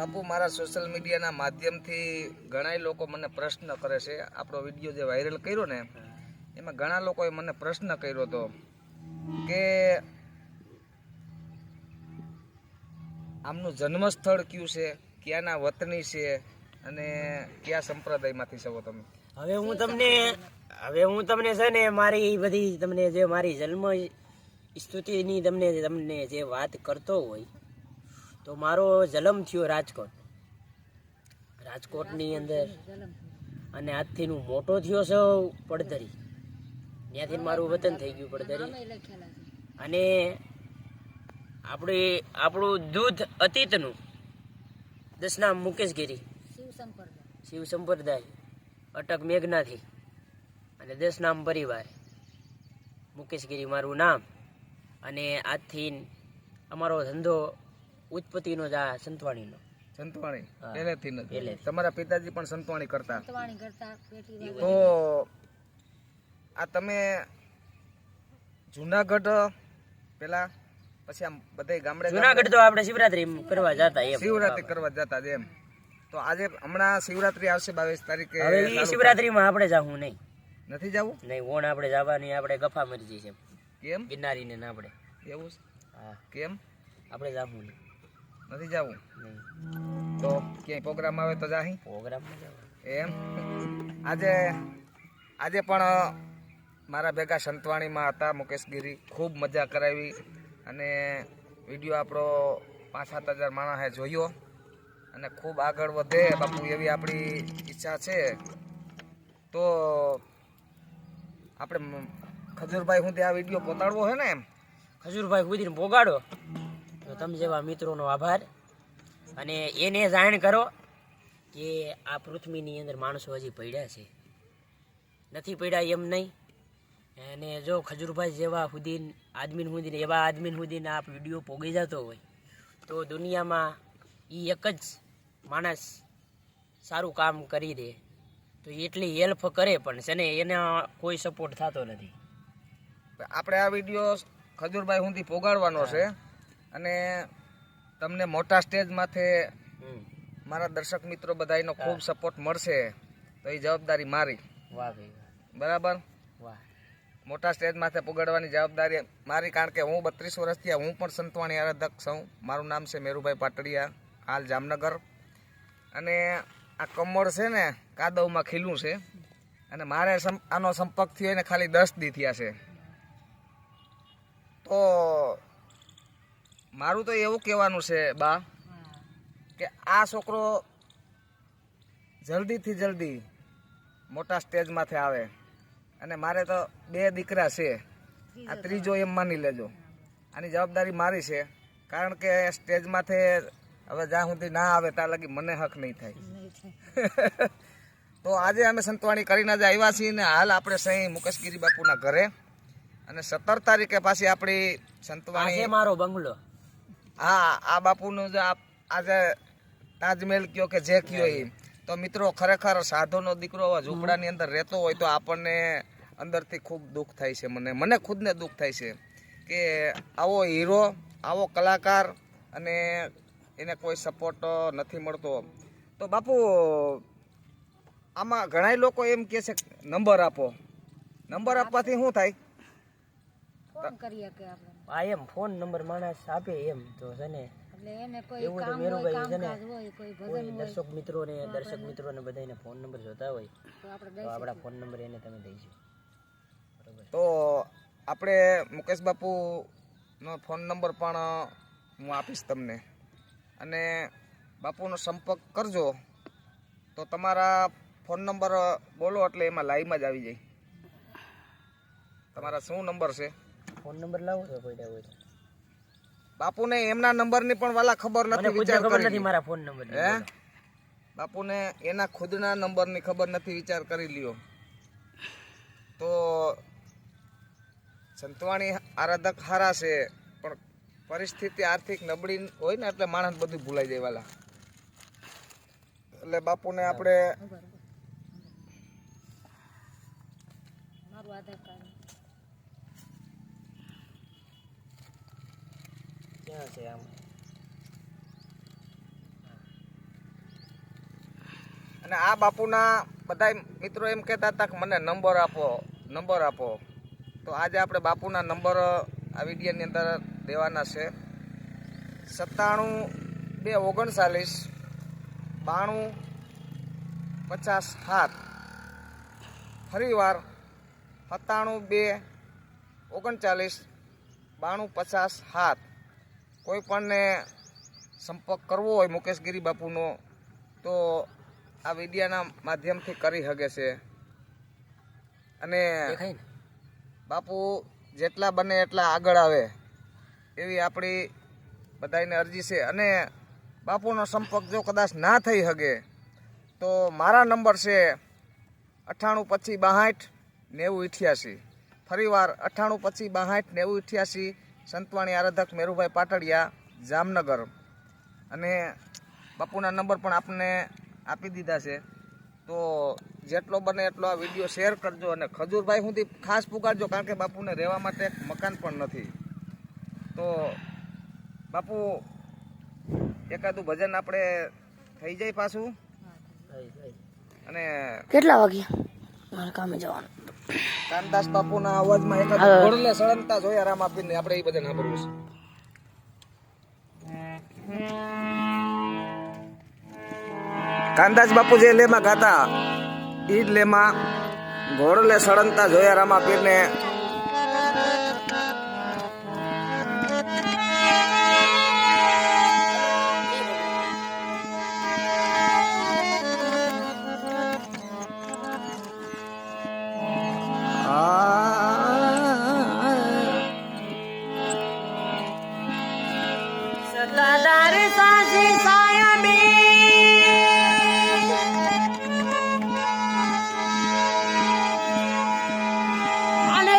બાપુ, મારા સોશિયલ મીડિયાના માધ્યમથી ઘણા લોકો મને પ્રશ્ન કરે છે. આપણો વીડિયો જે વાયરલ કર્યો ને, એમાં ઘણા લોકોએ મને પ્રશ્ન કર્યો હતો કે આમનું જન્મસ્થળ કયું છે, ક્યાંના વતની છે અને કયા સંપ્રદાયમાંથી છો તમે? હવે હું તમને, હવે હું તમને છે ને મારી બધી તમને જે મારી જન્મ સ્તુતિની તમને તમને જે વાત કરતો હોય તો મારો જન્મ થયો રાજકોટ. રાજકોટની અંદર અને આજથી હું મોટો થયો છું પડધરી ત્યાંથી મારું વતન થઈ ગયું પડધરી અને આપણે, આપણું દૂધ અતીતનું. દસ નામ મુકેશ મુકેશગીરી. શિવ સંપ્રદાય અટક મેઘનાથી. અને દસ નામ પરિવાર. મુકેશગીરી મારું નામ. અને આજથી અમારો ધંધો ઉત્પત્તિનો જ આ સંતવાણીનો. સંતવાણી? પહેલેથી નથી. તમારા પિતાજી પણ સંતવાણી કરતા? તો આ તમે જુનાગઢ પેલા પછી આમ બધે ગામડે જુનાગઢ તો આપણે શિવરાત્રી કરવા જતા એમ. શિવરાત્રી કરવા જતા એમ. તો આજે હમણાં શિવરાત્રી આવશે બાવીસ તારીખે હવે શિવરાત્રીમાં આપણે જાવું નહીં. નથી જવું? નહીં ઓણ આપણે જવાની આપણે ગફા મરજી છે કેમ? ગિરનારીને ને આપણે. એવું હા. કેમ? આપણે જાવું નહીં. નથી જવું? તો ક્યાંય પ્રોગ્રામ આવે તો જાહી? પ્રોગ્રામ એમ? આજે આજે પણ મારા ભેગા સંતવાણીમાં હતા મુકેશગીરી ખૂબ મજા કરાવી અને વીડિયો આપણો પાંચ સાત હજાર માણસે જોયો અને ખૂબ આગળ વધે. બાપુ એવી આપણી ઈચ્છા છે. તો આપણે ખજૂરભાઈ હું આ વીડિયો પોતાડવો છે ને એમ? ખજૂરભાઈ ખુદીને પોગાડો તો તમે જેવા મિત્રોનો આભાર. અને એને જાણ કરો કે આ પૃથ્વીની અંદર માણસો હજી પડ્યા છે. નથી પડ્યા એમ નહીં. અને જો ખજૂરભાઈ જેવા હુદીન આદમીન હુદીન એવા આદમીન હુદીન આ વીડિયો પોગી જતો હોય તો દુનિયામાં એ એક જ માણસ સારું કામ કરી દે. તો એટલી હેલ્પ કરે પણ છે ને એના કોઈ સપોર્ટ થતો નથી. આપણે આ વીડિયો ખજૂરભાઈ સુધી પોગાડવાનો છે. અને તમને મોટા સ્ટેજ માથે મારા દર્શક મિત્રો બધાનો ખૂબ સપોર્ટ મળશે. તો એ જવાબદારી મારી. વાહ બરાબર? વાહ. મોટા સ્ટેજ માથે પોગાડવાની જવાબદારી મારી કારણ કે હું બત્રીસ વર્ષથી હું પણ સંતવાણી આરાધક છું. મારું નામ છે મેરુભાઈ પાટડિયા હાલ જામનગર. અને આ કમળ છે ને કાદવમાં ખીલું છે. અને મારે આનો સંપર્ક થયો એને ખાલી દસ દી થયા છે. તો મારું તો એવું કહેવાનું છે બા કે આ છોકરો જલ્દીથી જલ્દી મોટા સ્ટેજમાંથી આવે. અને મારે તો બે દીકરા છે. આ ત્રીજો એમ માની લેજો. આની જવાબદારી મારી છે કારણ કે સ્ટેજમાંથી હવે જ્યાં સુધી ના આવે ત્યાં લગી મને હક નહીં થાય. તો આજે અમે સંતવાણી કરીને જ આવ્યા છીએ ને હાલ આપણે સહી મુકેશગીરી બાપુના ઘરે. અને સત્તર તારીખે પાછી આપણી સંતવાણી મારો બંગલો. હા આ બાપુનું જે આ- આજે તાજમહેલ કયો કે જે કયો એ તો મિત્રો ખરેખર સાધુનો દીકરો આવા ઝૂંપડાની અંદર રહેતો હોય તો આપણને અંદરથી ખૂબ દુઃખ થાય છે મને. મને ખુદને દુઃખ થાય છે કે આવો હીરો આવો કલાકાર અને એને કોઈ સપોર્ટ નથી મળતો. તો બાપુ આમાં ઘણા લોકો એમ કહે છે નંબર આપો. નંબર આપવાથી શું થાય? આ એમ ફોન નંબર માણસ આપે એમ તો છે ને. એવું તો મેરુભાઈ છે ને કોઈ દર્શક મિત્રોને દર્શક મિત્રોને બધાને ફોન નંબર જોતા હોય. તો આપણા ફોન નંબર એને તમે દઈશું તો આપણે મુકેશ બાપુનો ફોન નંબર પણ હું આપીશ તમને. અને બાપુનો સંપર્ક કરજો. તો તમારા ફોન નંબર બોલો એટલે એમાં લાઈવમાં જ આવી જાય. તમારા શું નંબર છે? ફોન નંબર લાવો. તો કોઈ હોય તો. બાપુને એમના નંબરની પણ વાલા ખબર નથી વિચાર ખબર નથી મારા ફોન નંબર હે? બાપુને એના ખુદના નંબરની ખબર નથી વિચાર કરી લ્યો. તો સંતવાણી આરાધક હારા છે પણ પરિસ્થિતિ આર્થિક નબળી હોય ને એટલે માણસ બધું ભૂલાઈ જાય વાલા. એટલે બાપુને આપણે ક્યાં છે આમ અને આ બાપુના બધા મિત્રો એમ કહેતા હતા કે મને નંબર આપો નંબર આપો તો આજે આપણે બાપુના નંબર આ વિડીયોની અંદર દેવાના છે સત્તાણું બે ઓગણચાલીસ બાણું પચાસ સાત ફરીવાર સત્તાણું બે ઓગણચાલીસ બાણું પચાસ સાત કોઈ પણને સંપર્ક કરવો હોય મુકેશગીરી બાપુનો તો આ વિડિયાના માધ્યમથી કરી શકે છે. અને બાપુ જેટલા બને એટલા આગળ આવે એવી આપણી બધાને અરજી છે. અને બાપુનો સંપર્ક જો કદાચ ના થઈ શકે તો મારા નંબર છે અઠ્ઠાણું પછી બાહાઠ નેવું અઠ્યાસી ફરીવાર અઠ્ઠાણું પછી બાહાઠ નેવું અઠ્યાસી સંતવાણી આરાધક મેરુભાઈ પાટડિયા જામનગર. અને બાપુના નંબર પણ આપને આપી દીધા છે. તો જેટલો બને એટલો આ વીડિયો શેર કરજો અને ખજૂરભાઈ સુધી ખાસ પુકારજો કારણ કે બાપુને રહેવા માટે એક મકાન પણ નથી. તો બાપુ એકાદું ભજન આપણે થઈ જાય પાછું? અને કેટલા વાગ્યા? મારે કામે જવાનું. કાનદાસ બાપુના અવાજમાં એકાદું ઘોડલે સળંગતા જોયા રામ આપીને આપણે એ બધા સાંભળવું છે. કાનદાસ બાપુ જે લેમાં ગાતા ઈ જ લેમાં ઘોડલે સળંગતા જોયા રામા પીરને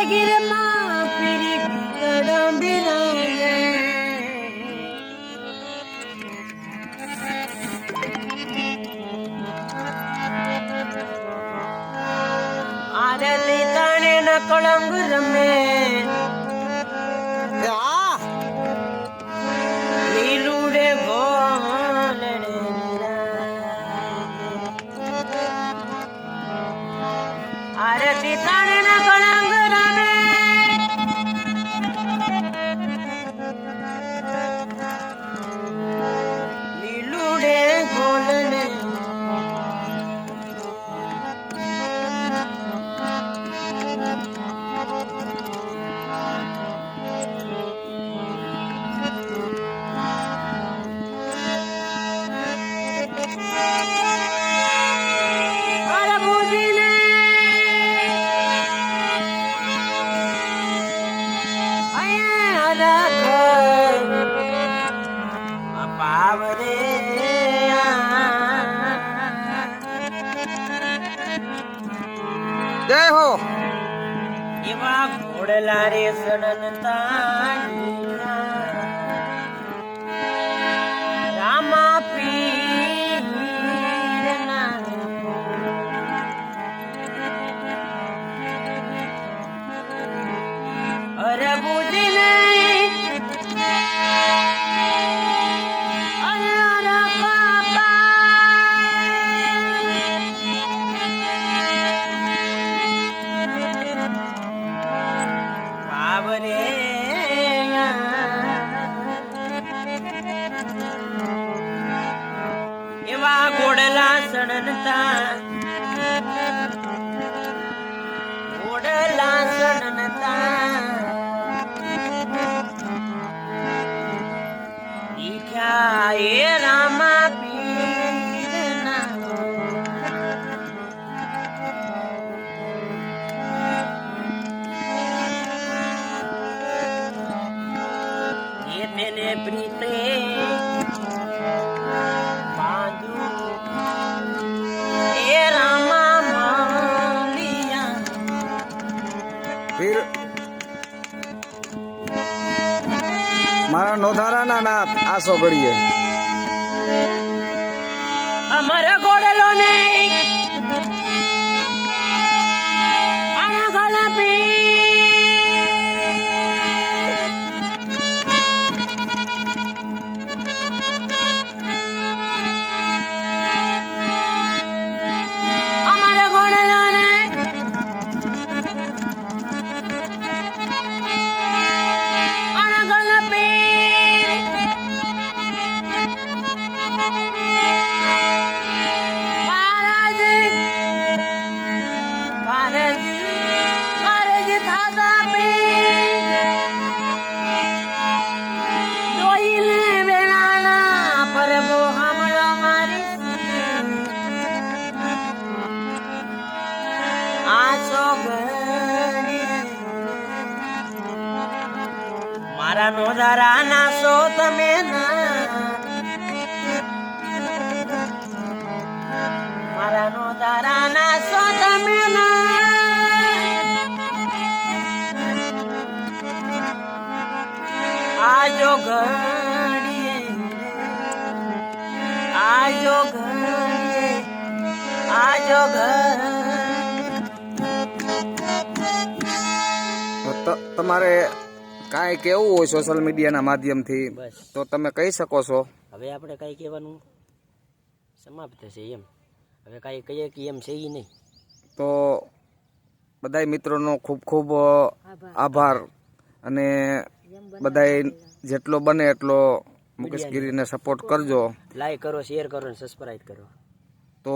பிறகிற மாப்பிரி கடம்பிராய ஆடலை தானே நான் குழம்புறமே જય હો. એવા ઘોડલા રે સડનતા નોધારાના નાથ આસો ઘડીએ અમર ગોડલો ને તમારે કાંઈ કેવું હોય સોશિયલ મીડિયાના માધ્યમથી? તો તમે કહી શકો છો? હવે આપણે કાંઈ કહેવાનું સમાપ્ત છે એમ. હવે કાંઈ કહીએ કે એમ છે એ નહીં. તો બધાય મિત્રોનો ખૂબ ખૂબ આભાર. અને બધાય જેટલો બને એટલો મુકેશગીરીને સપોર્ટ કરજો. લાઈક કરો શેર કરો અને સબસ્ક્રાઈબ કરો. તો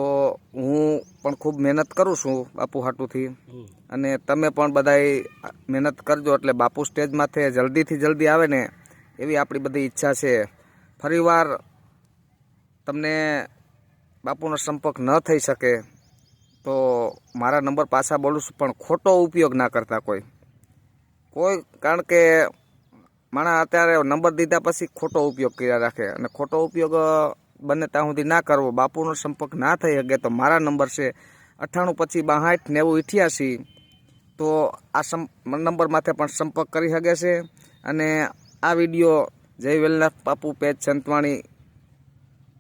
હું પણ ખૂબ મહેનત કરું છું બાપુ હાટુથી. અને તમે પણ બધાય મહેનત કરજો એટલે બાપુ સ્ટેજ માથે જલ્દીથી જલ્દી આવે ને એવી આપણી બધી ઈચ્છા છે. ફરીવાર તમને બાપુનો સંપર્ક ન થઈ શકે તો મારા નંબર પાછા બોલું છું પણ ખોટો ઉપયોગ ના કરતા કોઈ. કોઈ કારણ કે માણા અત્યારે નંબર દીધા પછી ખોટો ઉપયોગ કર્યા રાખે. અને ખોટો ઉપયોગ બને ત્યાં સુધી ના કરવો. બાપુનો સંપર્ક ના થઈ શકે તો મારા નંબર છે અઠ્ઠાણું પછી બાહાઠ નેવું ઇઠ્યાસી. તો આ સં, નંબર માથે પણ સંપર્ક કરી શકે છે. અને આ વીડિયો જય વેલનાથ બાપુ, પેજ સંતવાણી,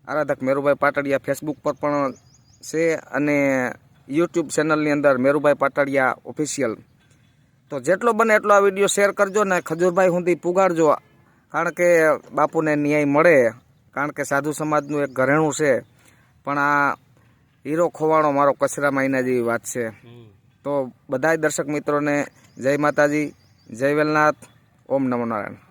આરાધક મેરુભાઈ પાટડિયા ફેસબુક પર પણ છે અને યુટ્યુબ ચેનલની અંદર મેરુભાઈ પાટડિયા ઓફિશિયલ. તો જેટલો બને એટલો આ વીડિયો શેર કરજો ને ખજૂરભાઈ સુધી પુગાડજો. કારણ કે બાપુને ન્યાય મળે. કારણ કે સાધુ સમાજનું એક ઘરેણું છે. પણ આ હીરો ખોવાણો મારો કચરા માયના જેવી વાત છે. તો બધાય દર્શક મિત્રોને જય માતાજી જય વેલનાથ ઓમ નમો નારાયણ.